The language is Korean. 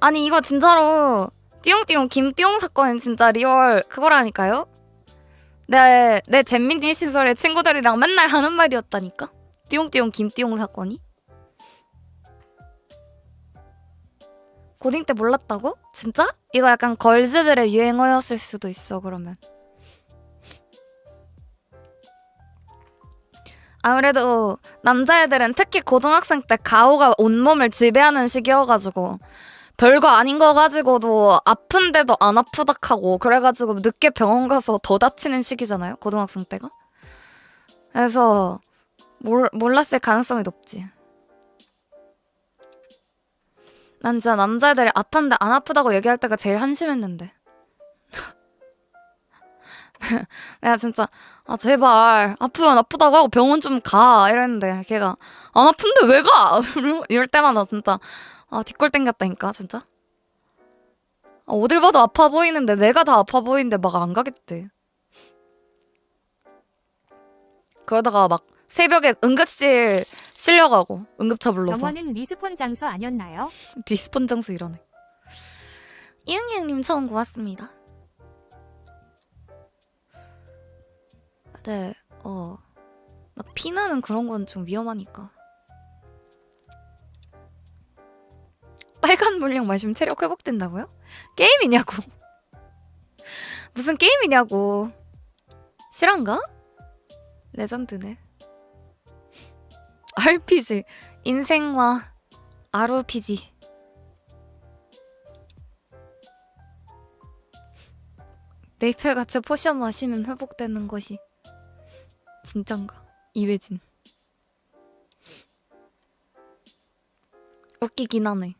아니 이거 진짜로 띠용띠용 김띠용 사건은 진짜 리얼 그거라니까요. 내, 내 잼민진 시절에 친구들이랑 맨날 하는 말이었다니까. 띠용띠용 김띠용 사건이. 고딩 때 몰랐다고? 진짜? 이거 약간 걸즈들의 유행어였을 수도 있어 그러면. 아무래도 남자애들은 특히 고등학생 때 가오가 온몸을 지배하는 시기여가지고 별거 아닌 거 가지고도 아픈데도 안 아프다 하고 그래가지고 늦게 병원 가서 더 다치는 시기잖아요 고등학생 때가? 그래서 몰, 몰랐을 가능성이 높지. 난 진짜 남자애들이 아픈데 안 아프다고 얘기할 때가 제일 한심했는데. 내가 진짜 아 제발 아프면 아프다고 하고 병원 좀 가 이랬는데 걔가 안 아픈데 왜 가? 이럴 때마다 진짜 아 뒷골 땡겼다니까 진짜? 아, 어딜 봐도 아파 보이는데 내가 다 아파 보이는데 막 안 가겠대. 그러다가 막 새벽에 응급실 실려가고 응급차 불러서. 병원은 리스폰 장소 아니었나요? 디스폰 장소 이러네. 이응이응님 처음 고맙습니다. 네, 어, 막 피나는 그런 건 좀 위험하니까. 빨간 물량 마시면 체력 회복된다고요? 게임이냐고. 무슨 게임이냐고. 실화인가? 레전드네. RPG, 인생과 RPG. 메이플 같이 포션 마시면 회복되는 것이 진짠가? 이회진 웃기긴 하네